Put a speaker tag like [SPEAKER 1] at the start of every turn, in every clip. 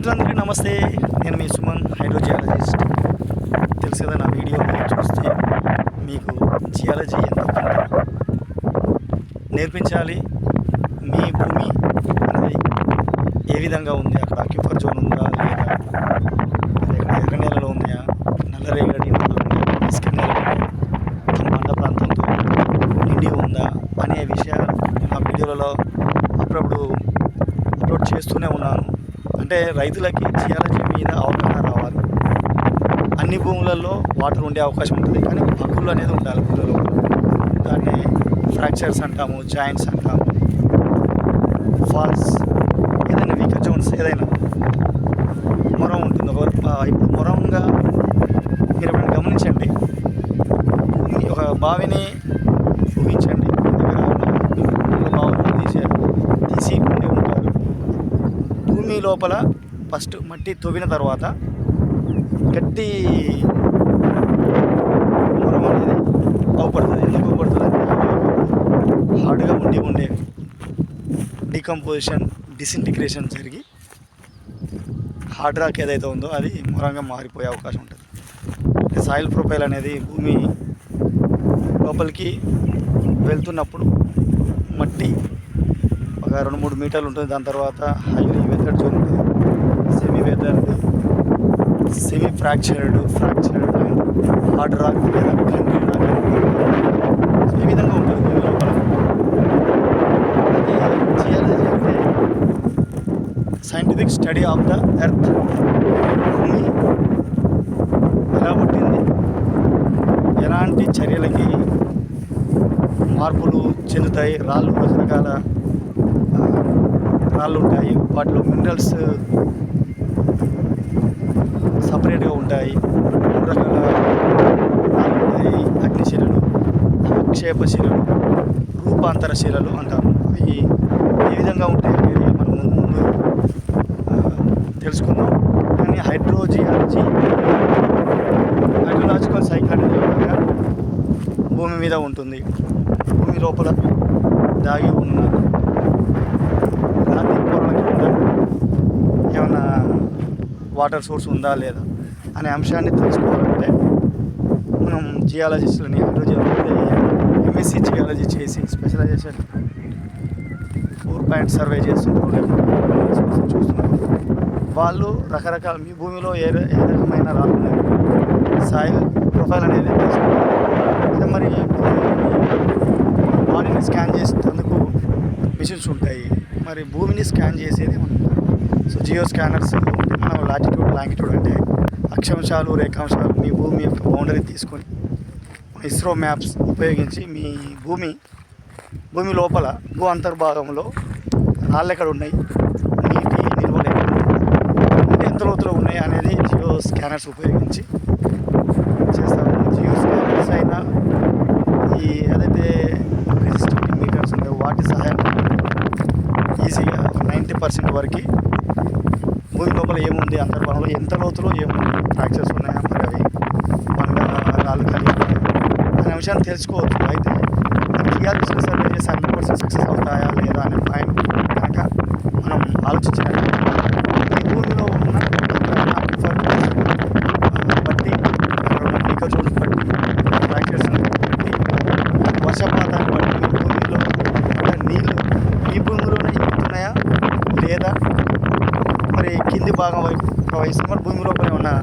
[SPEAKER 1] మిత్రులందరికీ నమస్తే. నేను మీ సుమన్ హైడ్రోజియాలజిస్ట్ తెలుసు కదా నా వీడియో చూస్తే మీకు జియాలజీ ఎంత నేర్పించాలి. మీ భూమి అనేది ఏ విధంగా ఉంది? అక్కడ అక్యుపర్ జోన్ ఉందా లేదా లేదా ఎర్ర నేలలో ఉన్నాయా నల్లరేగడి నేలలు ఉన్నాయా ఇసుక నేలలు ఉన్నాయా మండ ప్రాంతంతో నిండి ఉందా అనే విషయాలు నా వీడియోలలో అప్పుడప్పుడు అప్లోడ్ చేస్తూనే ఉన్నాను అంటే రైతులకి జియాలజీ మీద అవగాహన రావాలి. అన్ని భూములలో వాటర్ ఉండే అవకాశం ఉంటుంది. కానీ హక్కులు అనేది ఉండాలి భూములలో. దాన్ని ఫ్రాక్చర్స్ అంటాము జాయింట్స్ అంటాము. ఫాల్స్ ఏదైనా వీక్ జోన్స్ ఏదైనా. మొరం ఉంటుంది. ఒక ఇప్పుడు మొరంగా మీరు ఎప్పుడైనా గమనించండి. ఒక బావిని ఊహించండి మీ దగ్గర ఉన్న బావులు తీసే తీసి ఉండి ఉంటారు భూమి లోపల ఫస్ట్ మట్టి తవ్విన తర్వాత గట్టి మొరం అనేది అవుపడుతుంది ఎందుకు అవుపడుతుంది హార్డ్గా ఉండి ఉండే డికంపోజిషన్ డిసింటిగ్రేషన్ జరిగి హార్డ్ రాక్ ఏదైతే ఉందో అది మూలంగా మారిపోయే అవకాశం ఉంటుంది. సాయిల్ ప్రొఫైల్ అనేది భూమి లోపలికి వెళ్తున్నప్పుడు మట్టి ఒక రెండు మూడు మీటర్లు ఉంటుంది దాని తర్వాత హైలీ ఇక్కడ చూడండి. Semi weathered semi fractured fractured and hard rock లేదా కంక్రీట్ రాక్ సో ఈ విధంగా ఉంటుంది భూమి లోపల. అది జియాలజీ అంటే scientific study of the earth భూమి ఎలా పుట్టింది? ఎలాంటి చర్యలకి మార్పులు చెందుతాయి? రాళ్ళు రకరకాల రాళ్ళు ఉంటాయి. వాటిలో మినరల్స్ సపరేట్గా ఉంటాయి. మూడు రకాల రాళ్ళు ఉంటాయి. అగ్నిశిలలు అవక్షేపశిలలు రూపాంతర శిలలు అంటాము అవి ఏ విధంగా ఉంటాయి అనేది మనం ముందు ముందు తెలుసుకుందాం. కానీ హైడ్రోజియాలజీ హైడ్రోలాజికల్ సైకాలజీ భూమి మీద ఉంటుంది. భూమి లోపల దాగి ఉన్న ఏమన్నా వాటర్ సోర్స్ ఉందా లేదా అనే అంశాన్ని తెలుసుకోవాలంటే మనం జియాలజిస్టులని హైడ్రోజియాలజీ ఎంఎస్సి జియాలజీ చేసి స్పెషలైజేషన్ ఫోర్ పాయింట్ సర్వే చేస్తుంటారు చూస్తున్నారు వాళ్ళు రకరకాల మీ భూమిలో ఏ ఏ రకమైన రాకుండా సాయిల్ ప్రొఫైల్ అనేది తెలుసుకోవాలి. అదే మరి బాడీని స్కాన్ చేసేందుకు మిషన్స్ ఉంటాయి. మరి భూమిని స్కాన్ చేసేది మనం సో జియో స్కానర్స్ మనం లాటిట్యూడ్ లాంగిట్యూడ్ అంటే అక్షాంశాలు రేఖాంశాలు మీ భూమి యొక్క బౌండరీ తీసుకొని ఇస్రో మ్యాప్స్ ఉపయోగించి మీ భూమి భూమి లోపల భూ అంతర్భాగంలో రాళ్ళు ఎక్కడ ఉన్నాయి నీటి నిల్వలు ఎక్కడ ఎంత లోతులో ఉన్నాయి అనేది జియో స్కానర్స్ ఉపయోగించి చేస్తాము జియో స్కానర్స్ అయినా ఈ ఏదైతే రెజిస్టివిటీ మీటర్స్ ఉంటాయో వాటి సహాయం ఈజీగా నైంటీ పర్సెంట్ వరకు భూమి లోపల ఏముంది? అంతర్భాగంలో ఎంత లోతులో ఏముంది? ఫ్రాక్చర్స్ ఉన్నాయా మరి అవి. బండ రాళ్ళు కలిగి ఉన్నాయా అనే విషయాన్ని తెలుసుకోవచ్చు. అయితే జియాలజికల్ సర్వే చేసి హండ్రెడ్ పర్సెంట్ సక్సెస్ అవుతాయా లేదా అనే పాయింట్ కనుక మనం ఆలోచించినట్లయితే ఈ భూమిలో ఉన్న aquifer, ఆ, బట్టి అక్కడ ఉన్న లీకర్ జోన్స్ బట్టి ఫ్రాక్చర్స్ బట్టి వర్షపాతాన్ని బట్టి మీ భూమిలో ఉన్న నీళ్ళు మీ భూమిలోనే ఇంకుతున్నాయా లేదా మరి కింది భాగం వైపు ప్రవహిస్తుంది మరి భూమి లోపల ఏమన్నా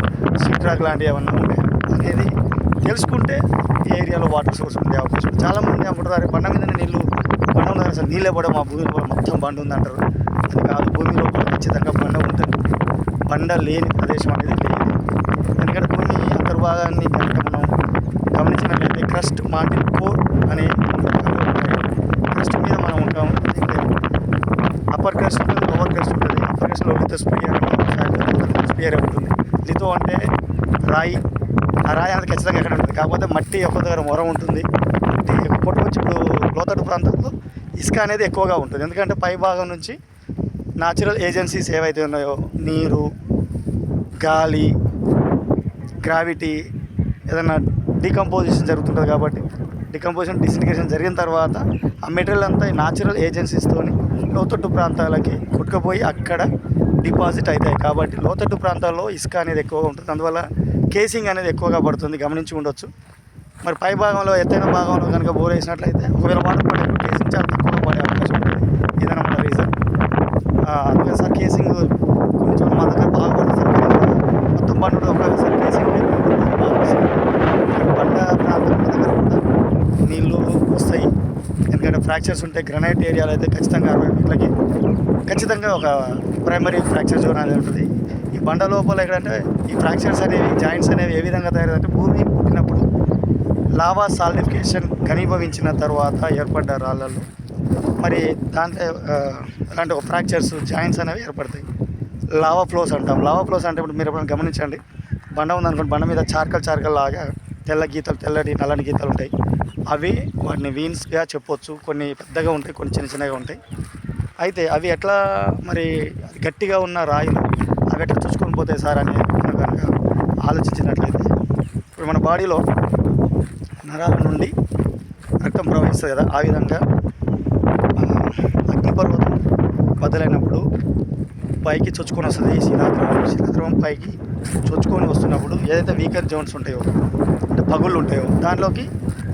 [SPEAKER 1] సిట్రాక్ లాంటివి ఏమన్నా ఉన్నాయా అనేది తెలుసుకుంటే ఈ ఏరియాలో వాటర్ సోర్స్ ఉండే అవకాశం. చాలామంది అనుకుంటారు బండ మీద నీళ్ళు బండ ఉంది అసలు నీళ్ళే పడవు. మా భూమి మొత్తం బండ ఉంది అంటారు అది కాదు భూమి లోపల ఖచ్చితంగా బండ ఉంటుంది. బండ లేని ప్రదేశం అనేది లేదు. ఎందుకంటే భూమి అంతర్భాగాన్ని కనుక మనం గమనించినట్లయితే క్రస్ట్ మాంటిల్ కోర్ అనే క్రస్ట్ మీద మనం ఉంటాం అప్పర్ క్రస్ట్ ఉంటుంది లోవర్ క్రస్ట్ ఉంటుంది. అప్పర్ క్రస్ట్లో లితో స్పియర్ స్పియర్ ఉంటుంది. లితో అంటే రాయి. ఆ రాయి అనేది ఖచ్చితంగా ఎక్కడ ఉంటుంది? కాకపోతే మట్టి ఒక్క దగ్గర మొరం ఉంటుంది. మట్టి కొట్టుకొచ్చి ఇప్పుడు లోతట్టు ప్రాంతంలో ఇసుక అనేది ఎక్కువగా ఉంటుంది. ఎందుకంటే పై భాగం నుంచి న్యాచురల్ ఏజెన్సీస్ ఏవైతే ఉన్నాయో నీరు గాలి గ్రావిటీ ఏదైనా డికంపోజిషన్ జరుగుతుంటుంది కాబట్టి డికంపోజిషన్ డిసింటిగ్రేషన్ జరిగిన తర్వాత ఆ మెటీరియల్ అంతా న్యాచురల్ ఏజెన్సీస్తోని లోతట్టు ప్రాంతాలకి కొట్టుకుపోయి అక్కడ డిపాజిట్ అవుతాయి. కాబట్టి లోతట్టు ప్రాంతాల్లో ఇసుక అనేది ఎక్కువగా ఉంటుంది. అందువల్ల కేసింగ్ అనేది ఎక్కువగా పడుతుంది గమనించి ఉండొచ్చు. మరి పై భాగంలో ఎత్తైన భాగంలో కనుక బోర్ వేసినట్లయితే ఒకవేళ వాటర్ పడే కేసింగ్ చాలా తక్కువ పడే అవకాశం ఉంటుంది. ఇదనమాట రీజన్ అందుకే సార్ కేసింగ్ కొంచెం మా దగ్గర బాగా పడుతుంది సార్ మొత్తం బండి కూడా ఒకసారి కేసింగ్ బండ ప్రాంతం దగ్గర కూడా నీళ్ళు వస్తాయి. ఎందుకంటే ఫ్రాక్చర్స్ ఉంటాయి గ్రనైట్ ఏరియాలో అయితే ఖచ్చితంగా అరవై ఫీట్లకి ఖచ్చితంగా ఒక ప్రైమరీ ఫ్రాక్చర్ జోన్ అనేది ఉంటుంది. ఈ బండ లోపల ఎక్కడంటే ఈ ఫ్రాక్చర్స్ అనేవి జాయింట్స్ అనేవి ఏ విధంగా తయారంటే భూమి పుట్టినప్పుడు లావా సాలిఫికేషన్ ఘనీభవించిన తర్వాత ఏర్పడ్డ రాళ్ళల్లో. మరి దాంట్లో అలాంటి ఒక ఫ్రాక్చర్స్ జాయింట్స్ అనేవి ఏర్పడతాయి. లావా ఫ్లోస్ అంటాం. లావా ఫ్లోస్ అంటే ఇప్పుడు మీరు ఎప్పుడైనా గమనించండి. బండ ఉందనుకోండి బండ మీద చార్కల్ చార్కల్ లాగా తెల్ల గీతలు తెల్లటి నల్లని గీతలు ఉంటాయి. అవి వాటిని వీన్స్గా చెప్పొచ్చు. కొన్ని పెద్దగా ఉంటాయి కొన్ని చిన్న చిన్నగా ఉంటాయి. అయితే అవి ఎట్లా మరి గట్టిగా ఉన్న రాయిలు అవి ఎట్లా చూసుకొని పోతాయి సార్ అని కనుక ఆలోచించినట్లయితే ఇప్పుడు మన బాడీలో నరాల నుండి రక్తం ప్రవహిస్తుంది కదా ఆ విధంగా అగ్నిపర్వతం బద్దలైనప్పుడు పైకి చొచ్చుకొని వస్తుంది శిలాద్రవం. శిలాద్రవం పైకి చొచ్చుకొని వస్తున్నప్పుడు ఏదైతే వీకర్ జోన్స్ ఉంటాయో అంటే పగుళ్ళు ఉంటాయో దాంట్లోకి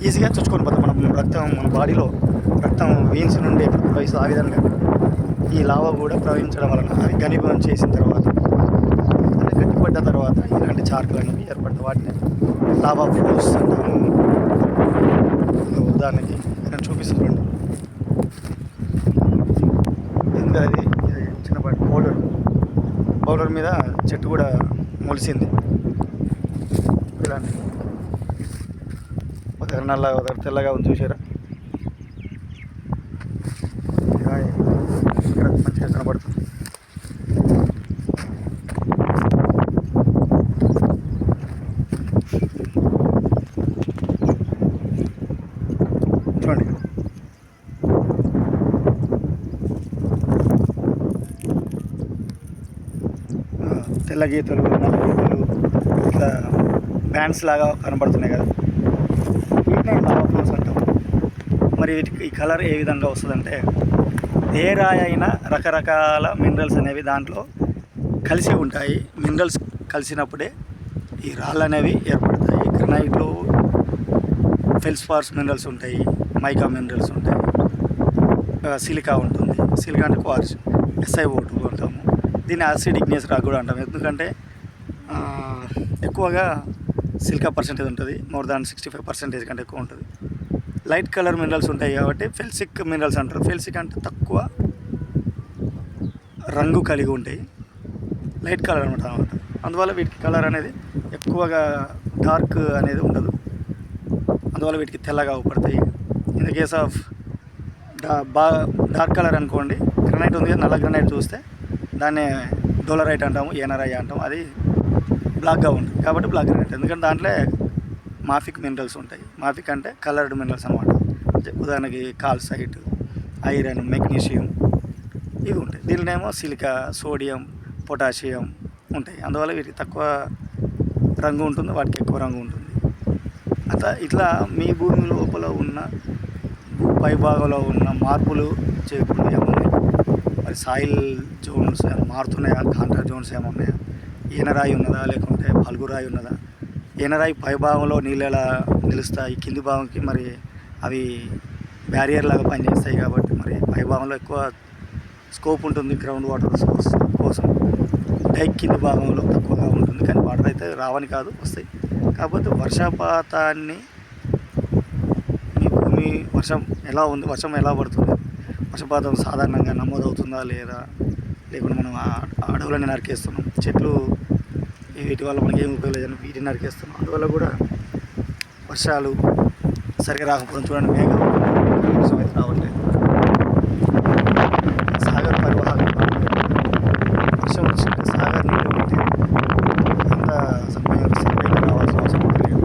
[SPEAKER 1] ఈజీగా చొచ్చుకొని పోతాం. మనం రక్తం మన బాడీలో రక్తం వీన్స్ నుండి ఎప్పుడు ప్రవహిస్తుంది ఆ విధంగా. ఈ లావా కూడా ప్రవహించడం వలన అవి ఘనీభవనం చేసిన తర్వాత అంటే గట్టిపడ్డ తర్వాత ఇలాంటి చార్కులు అనేవి ఏర్పడతాయి వాటిని లావా ఫ్లోస్ అంటాము ఉదాహరణకి నేను చూపిస్తున్నాను. ఎందుకంటే అది చిన్నపాటి పౌడర్ పౌడర్ మీద చెట్టు కూడా మొలిసింది. ఇలాంటి ఒక నల్ల ఒక తెల్లగా ఉంది చూసారా కనబడుతుంది. చూడండి. తెల్ల గీతలు నల్ల గీతలు ఇట్లా బ్యాండ్స్ లాగా కనబడుతున్నాయి కదా. వీటిని లావా ఫ్లోస్ అంటాం. మరి వీటికి ఈ కలర్ ఏ విధంగా వస్తుందంటే ఏ రాయి అయినా రకరకాల మినరల్స్ అనేవి దాంట్లో కలిసి ఉంటాయి. మినరల్స్ కలిసినప్పుడే ఈ రాళ్ళు అనేవి ఏర్పడతాయి. గ్రనైట్లో ఫెల్స్ఫార్స్ మినరల్స్ ఉంటాయి మైకా మినరల్స్ ఉంటాయి సిలికా ఉంటుంది. సిలికా అంటే క్వార్స్ ఎస్ఐ ఓటు అంటాము. దీన్ని యాసిడిక్నెస్ రాక్ కూడా అంటాం. ఎందుకంటే ఎక్కువగా సిలికా పర్సెంటేజ్ ఉంటుంది. More than sixty five percentage కంటే ఎక్కువ ఉంటుంది. లైట్ కలర్ మినరల్స్ ఉంటాయి కాబట్టి ఫెల్సిక్ మినరల్స్ అంటారు. ఫెల్సిక్ అంటే తక్కువ రంగు కలిగి ఉంటాయి. లైట్ కలర్ అనమాట అనమాట. అందువల్ల వీటికి కలర్ అనేది ఎక్కువగా డార్క్ అనేది ఉండదు. అందువల్ల వీటికి తెల్లగా అవుపడతాయి. In the case of the బాగా డార్క్ కలర్ అనుకోండి గ్రనైట్ ఉంది నల్ల గ్రనైట్ చూస్తే దాన్ని డోలరైట్ అంటాము ఏనరాయి అంటాము. అది బ్లాక్గా ఉంటుంది. కాబట్టి బ్లాక్ గ్రనైట్. ఎందుకంటే దాంట్లో మాఫిక్ మినరల్స్ ఉంటాయి. మాఫిక్ అంటే కలర్డ్ మినరల్స్ అనమాట ఉదాహరణకి కాల్సైట్ ఐరన్ మెగ్నీషియం ఇవి ఉంటాయి. దీనినేమో సిలికా సోడియం పొటాషియం ఉంటాయి. అందువల్ల వీటికి తక్కువ రంగు ఉంటుంది వాటికి ఎక్కువ రంగు ఉంటుంది. అట్లా ఇట్లా మీ భూమి లోపల ఉన్న పై భాగంలో ఉన్న మార్పులు చేయకుండా ఏమున్నాయి? మరి సాయిల్ జోన్స్ ఏమైనా మారుతున్నాయా? కాంట్రా జోన్స్ ఏమున్నాయా? ఈనరాయి ఉన్నదా? లేకుంటే పలుగురాయి ఉన్నదా? ఎనరాయి పై భాగంలో నీళ్ళు ఎలా నిలుస్తాయి. కింది భాగంకి మరి అవి బ్యారియర్ లాగా పనిచేస్తాయి కాబట్టి మరి పై భాగంలో ఎక్కువ స్కోప్ ఉంటుంది గ్రౌండ్ వాటర్ సోర్స్ కోసం. డైక్ కింది భాగంలో తక్కువగా ఉంటుంది. కానీ వాటర్ అయితే రావని కాదు వస్తాయి. కాకపోతే వర్షపాతాన్ని మీ భూమి వర్షం ఎలా ఉంది వర్షం ఎలా పడుతుంది? వర్షపాతం సాధారణంగా నమోదవుతుందా లేదా? లేకుంటే మనం అడవులని నరికేస్తున్నాం. చెట్లు వీటి వల్ల మనకి ఏం ఉపయోగలేదని వీటిని నరికేస్తున్నాం. అందువల్ల కూడా వర్షాలు సరిగా రాకపోవడం చూడండి మేఘం వర్షం అయితే రావట్లేదు. సాగర్ పరివాహక వర్షం వచ్చింటే సాగర్ నీళ్ళు ఉంటే అంత సమయం రావాల్సిన అవసరం లేదు.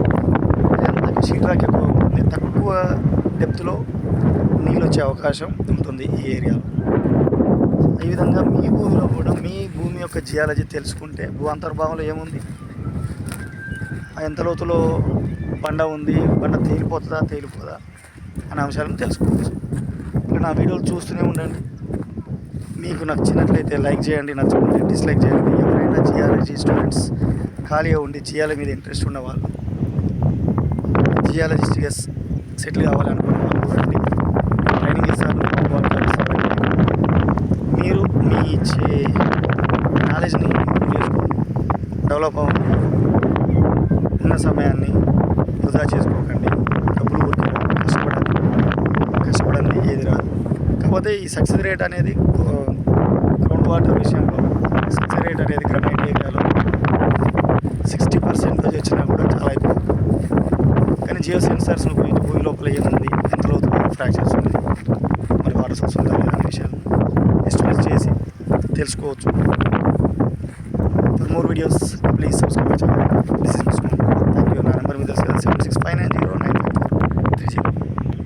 [SPEAKER 1] షీట్రాక్ ఎక్కువ ఉంటుంది తక్కువ డెప్త్లో నీళ్ళు వచ్చే అవకాశం ఉంటుంది ఈ ఏరియాలో. ఈ విధంగా మీ భూమిలో కూడా యొక్క జియాలజీ తెలుసుకుంటే భూ అంతర్భాగంలో ఏముంది? ఎంత లోతులో బండ ఉంది? బండ తేలిపోతుందా? తేలిపోదా? అనే అంశాలను తెలుసుకోవచ్చు. ఇలా నా వీడియోలు చూస్తూనే ఉండండి. మీకు నచ్చినట్లయితే లైక్ చేయండి నచ్చకుంటే డిస్లైక్ చేయండి. ఎవరైనా జియాలజీ స్టూడెంట్స్ ఖాళీగా ఉండి జియాల మీద ఇంట్రెస్ట్ ఉన్నవాళ్ళు జియాలజిస్ట్గా సెటిల్ కావాలనుకున్న వాళ్ళు చూడండి ట్రైనింగ్ ఇస్తారు. మీరు మీ ఇచ్చే నాలెడ్జ్ని ఇంప్రూవ్ చేసుకోండి డెవలప్ అవ్వండి ఉన్న సమయాన్ని వృధా చేసుకోకండి. డబ్బులు ఊరికే కష్టపడాలి కష్టపడండి ఏది రాదు. కాకపోతే ఈ సక్సెస్ రేట్ అనేది గ్రౌండ్ వాటర్ విషయంలో సక్సెస్ రేట్ అనేది గ్రనైట్ ఏరియాలో సిక్స్టీ పర్సెంటేజ్ వచ్చినా కూడా చాలా అయిపోయింది కానీ జియో సెన్సార్స్ ఉపయోగించి భూమి లోపల ఏముంది ఎంత లోతు ఫ్రాక్చర్స్ ఉంది మరి వాటర్ సోర్స్ ఉందా లేదా అనే విషయాలు ఎస్టిమేట్ చేసి తెలుసుకోవచ్చు. videos, please subscribe to my channel. This is